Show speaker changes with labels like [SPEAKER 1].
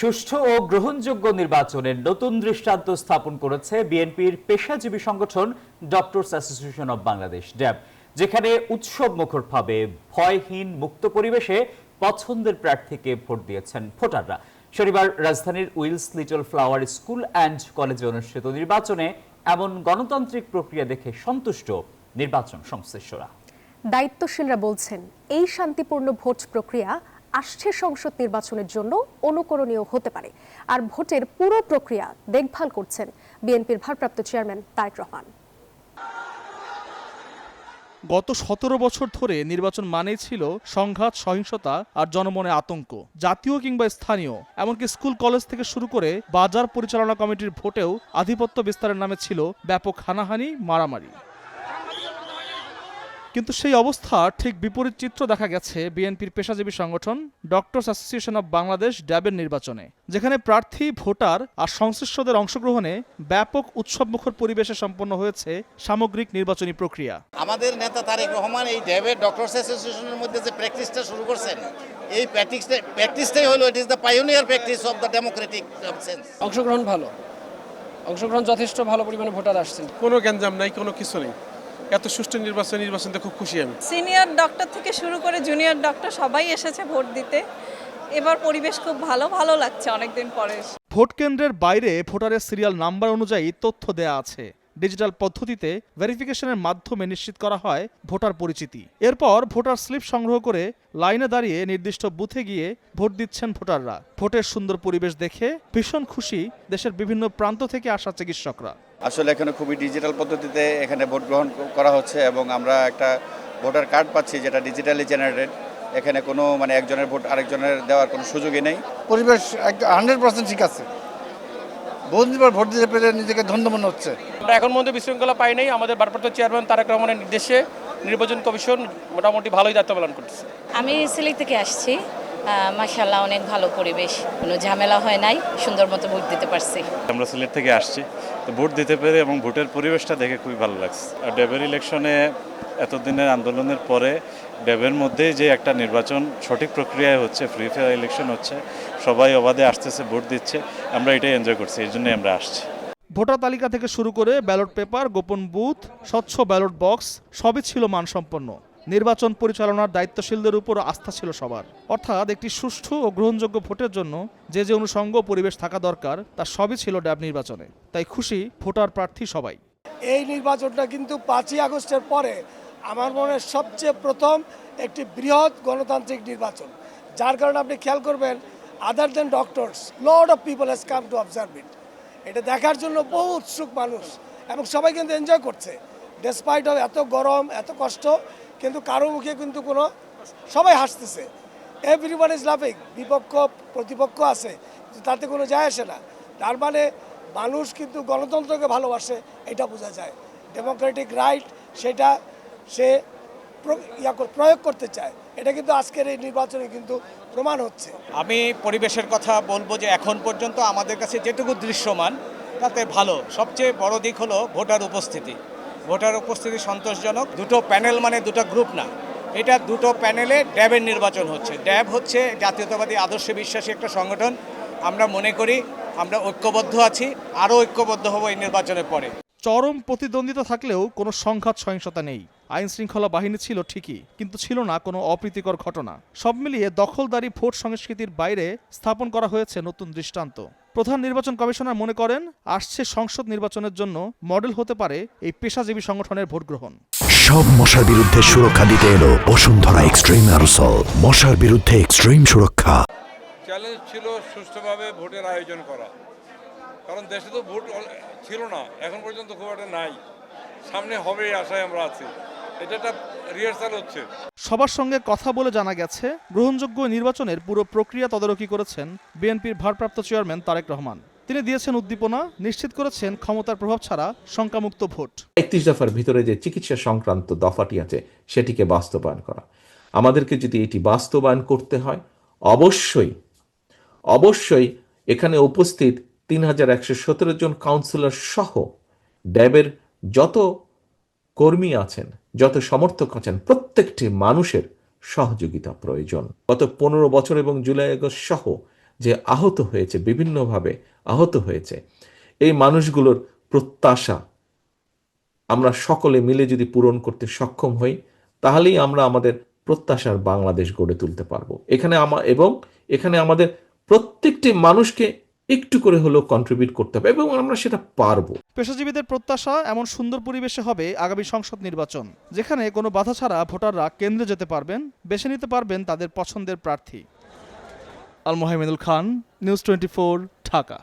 [SPEAKER 1] সুষ্ঠু ও গ্রহণযোগ্য নির্বাচনের নতুন দৃষ্টান্ত স্থাপন করেছে বিএনপির পেশাজীবী সংগঠন doctors association of Bangladesh, DAB, যেখানে উৎসব মুখরভাবে ভয়হীন মুক্ত পরিবেশে পছন্দের প্রার্থীকে ভোট দিয়েছেন ভোটাররা। শনিবার রাজধানীর Wills Little Flower School and কলেজে অনুষ্ঠিত নির্বাচনে এমন গণতান্ত্রিক প্রক্রিয়া দেখে সন্তুষ্ট নির্বাচন সংশ্লিষ্টরা।
[SPEAKER 2] দায়িত্বশীলরা বলছেন, এই শান্তিপূর্ণ ভোট প্রক্রিয়া আসছে সংসদ নির্বাচনের জন্য, অনুকরণীয় হতে পারে। আর ভোটের পুরো প্রক্রিয়া দেখভাল করছেন বিএনপির ভারপ্রাপ্ত চেয়ারম্যান তারেক রহমান।
[SPEAKER 3] গত সতেরো বছর ধরে নির্বাচন মানেই ছিল সংঘাত, সহিংসতা আর জনমনে আতঙ্ক, জাতীয় কিংবা স্থানীয়। এমনকি স্কুল, কলেজ থেকে শুরু করে বাজার পরিচালনা কমিটির ভোটেও আধিপত্য বিস্তারের নামে ছিল ব্যাপক হানাহানি, মারামারি। কিন্তু সেই অবস্থা ঠিক বিপরীত চিত্র দেখা গেছে বিএনপির পেশাজীবী সংগঠন ডক্টরস অ্যাসোসিয়েশন অব বাংলাদেশ ড্যাবের নির্বাচনে যেখানে প্রার্থী ভোটার আর সংশ্লিষ্টদের অংশগ্রহণে ব্যাপক উৎসবমুখর পরিবেশে সম্পন্ন হয়েছে সামগ্রিক নির্বাচনী প্রক্রিয়া।
[SPEAKER 4] আমাদের নেতা তারেক রহমান এই ড্যাবের ডক্টরস অ্যাসোসিয়েশনের মধ্যে যে প্র্যাকটিসটা শুরু করছেন এই প্র্যাকটিসটা প্র্যাকটিসটাই হলো it is the pioneer practice of the democratic sense
[SPEAKER 5] অংশগ্রহণ ভালো। অংশগ্রহণ যথেষ্ট ভালো পরিমাণে ভোটার আসছেন।
[SPEAKER 6] কোনো গ্যাঞ্জাম নাই কোনো কিছু নেই। এত সুষ্ঠু নির্বাচন নির্বাচনতে খুব খুশি আমি।
[SPEAKER 7] সিনিয়র ডক্টর থেকে শুরু করে জুনিয়র ডক্টর সবাই এসেছে ভোট দিতে। এবার পরিবেশ খুব ভালো ভালো লাগছে অনেকদিন পরে।
[SPEAKER 3] ভোট কেন্দ্রের বাইরে ভোটারের সিরিয়াল নাম্বার অনুযায়ী তথ্য দেয়া আছে। ডিজিটাল পদ্ধতিতে ভেরিফিকেশনের মাধ্যমে নিশ্চিত করা হয় ভোটার পরিচিতি। এরপর ভোটার স্লিপ সংগ্রহ করে লাইনে দাঁড়িয়ে নির্দিষ্ট বুথে গিয়ে ভোট দিচ্ছেন ভোটাররা। ভোটের সুন্দর পরিবেশ দেখে ভীষণ খুশি দেশের বিভিন্ন প্রান্ত থেকে আসা চিকিৎসকরা।
[SPEAKER 8] আসলে এখানে খুবই ডিজিটাল পদ্ধতিতে এখানে ভোট গ্রহণ করা হচ্ছে এবং আমরা একটা ভোটার কার্ড পাচ্ছি যেটা ডিজিটালি জেনারেটেড এখানে কোনো মানে একজনের ভোট আরেকজনের দেওয়ার কোনো সুযোগই নেই।
[SPEAKER 9] পরিবেশ হান্ড্রেড পার্সেন্ট ঠিক আছে। বহুদিনবার ভোট দিতে পেরে নিজেকে ধন্য মনে হচ্ছে।
[SPEAKER 5] আমরা এখন মধ্যে বিশৃঙ্খলা পাই নাই। আমাদের ভারপ্রাপ্ত চেয়ারম্যান তারেক রহমানের নির্দেশে নির্বাচন কমিশন মোটামুটি ভালোই দায়িত্ব পালন করছে
[SPEAKER 10] আমি সিলেট থেকে আসছি। মাসাল্লাহ অনেক ভালো পরিবেশ। কোনো ঝামেলা হয় নাই। সুন্দর মতো ভোট দিতে পারছি।
[SPEAKER 11] আমরা সিলেট থেকে আসছি। ভোট দিতে পেরে এবং ভোটের পরিবেশটা দেখে খুবই ভালো লাগছে। আর ডেবের ইলেকশনে এতদিনের আন্দোলনের পরে ডেবের মধ্যে যে একটা নির্বাচন সঠিক প্রক্রিয়ায় হচ্ছে ফ্রি ফেয়ার ইলেকশন হচ্ছে, সবাই অবাধে আসতেছে, ভোট দিচ্ছে, আমরা এটাই এনজয় করছি, এই জন্যই আমরা আসছি।
[SPEAKER 3] ভোটার তালিকা থেকে শুরু করে ব্যালট পেপার, গোপন বুথ, স্বচ্ছ ব্যালট বক্স, সবই ছিল মানসম্পন্ন। নির্বাচন পরিচালনার দায়িত্বশীলদের উপর আস্থা ছিল সবার। অর্থাৎ একটি সুষ্ঠু ও গ্রহণযোগ্য ভোটের জন্য যে যে অনুষঙ্গ পরিবেশ থাকা দরকার, তা সবই ছিল ড্যাব নির্বাচনে। তাই খুশি ভোটার প্রার্থী সবাই।
[SPEAKER 9] এই নির্বাচনটা কিন্তু পাঁচই আগস্টের পরে আমার মনে সবচেয়ে প্রথম একটি বৃহৎ গণতান্ত্রিক নির্বাচন। যার কারণে আপনি খেয়াল করবেন other than doctors lot of people has come to observe it এটা দেখার জন্য বহু উৎসুক মানুষ, এবং সবাই কিন্তু এনজয় করছে। ডেসপাইট অফ এত গরম, এত কষ্ট কিন্তু কারও মুখে কিন্তু কোনো, সবাই হাসতেছে। এভরিওয়ান ইজ লাভিং বিপক্ষ, প্রতিপক্ষ আছে তাতে কোনো যায় আসে না। তার মানে মানুষ কিন্তু গণতন্ত্রকে ভালোবাসে, এটা বোঝা যায়। ডেমোক্রেটিক রাইট সেটা সে প্রয়োগ করতে চায়। এটা কিন্তু আজকের এই নির্বাচনে কিন্তু প্রমাণ হচ্ছে।
[SPEAKER 5] আমি পরিবেশের কথা বলব যে এখন পর্যন্ত আমাদের কাছে যেটুকু দৃশ্যমান, তাতে ভালো। সবচেয়ে বড় দিক হলো ভোটার উপস্থিতি। ভোটার উপস্থিতি সন্তোষজনক। দুটো প্যানেল মানে দুটো গ্রুপ না। এটা দুটো প্যানেলে ড্যাবের নির্বাচন হচ্ছে। ড্যাব হচ্ছে জাতীয়তাবাদী, আদর্শে বিশ্বাসী একটা সংগঠন। আমরা মনে করি আমরা ঐক্যবদ্ধ আছি, আরও ঐক্যবদ্ধ হব এই নির্বাচনের পরে।
[SPEAKER 3] চরম প্রতিদ্বন্দ্বিতা থাকলেও কোনো সংঘাত সহিংসতা নেই। আইন শৃঙ্খলা বাহিনী ছিল ঠিকই কিন্তু ছিল না কোনো অপ্রীতিকর ঘটনা। সব মিলিয়ে দখলদারি ভোট সংস্কৃতির বাইরে স্থাপন করা হয়েছে নতুন দৃষ্টান্ত। প্রধান নির্বাচন কমিশনার মনে করেন আসছে সংসদ নির্বাচনের জন্য মডেল হতে পারে এই পেশাজীবী সংগঠনের ভোট গ্রহণ।
[SPEAKER 12] সব মশার বিরুদ্ধে সুরক্ষা দিতে এলো বসুন্ধরা এক্সট্রিম অ্যারোসল। মশার বিরুদ্ধে এক্সট্রিম সুরক্ষা।
[SPEAKER 6] চ্যালেঞ্জ ছিল সুষ্ঠুভাবে ভোটের আয়োজন করা। কারণ দেশে তো ভোট ছিল না। এখন পর্যন্ত খুব একটা নাই। সামনে হবে আশায় আমরা আছি। এটা একটা রিহার্সাল হচ্ছে।
[SPEAKER 3] সবার সঙ্গে কথা বলে জানা গেছে গ্রহণযোগ্য নির্বাচনের পুরো প্রক্রিয়া তদারকি করেছেন বিএনপির ভারপ্রাপ্ত চেয়ারম্যান তারেক রহমান। তিনি দিয়েছেন উদ্দীপনা নিশ্চিত করেছেন ক্ষমতার প্রভাব ছাড়া শঙ্কামুক্ত ভোট।
[SPEAKER 13] একত্রিশ দফার ভিতরে যে চিকিৎসা সংক্রান্ত দফাটি আছে সেটিকে বাস্তবায়ন করা। আমাদেরকে যদি এটি বাস্তবায়ন করতে হয় অবশ্যই অবশ্যই এখানে উপস্থিত তিন হাজার একশো সতেরো জন কাউন্সিলর সহ ড্যাবের যত কর্মী আছেন, যত সমর্থক আছেন, প্রত্যেকটি মানুষের সহযোগিতা প্রয়োজন। গত পনেরো বছর এবং জুলাই আগস্ট সহ যে আহত হয়েছে, বিভিন্নভাবে আহত হয়েছে, এই মানুষগুলোর প্রত্যাশা আমরা সকলে মিলে যদি পূরণ করতে সক্ষম হই, তাহলেই আমরা আমাদের প্রত্যাশার বাংলাদেশ গড়ে তুলতে পারব। এখানে আমার এবং এখানে আমাদের প্রত্যেকটি মানুষকে একটু করে হলেও কন্ট্রিবিউট করতে হবে এবং আমরা সেটা পারব।
[SPEAKER 3] পেশাজীবীদের প্রত্যাশা এমন সুন্দর পরিবেশে হবে আগামী সংসদ নির্বাচন, যেখানে কোনো বাধা ছাড়া ভোটাররা কেন্দ্রে যেতে পারবেন, বেছে নিতে পারবেন তাদের পছন্দের প্রার্থী। Al Mohamedul Khan News Twenty Dhaka.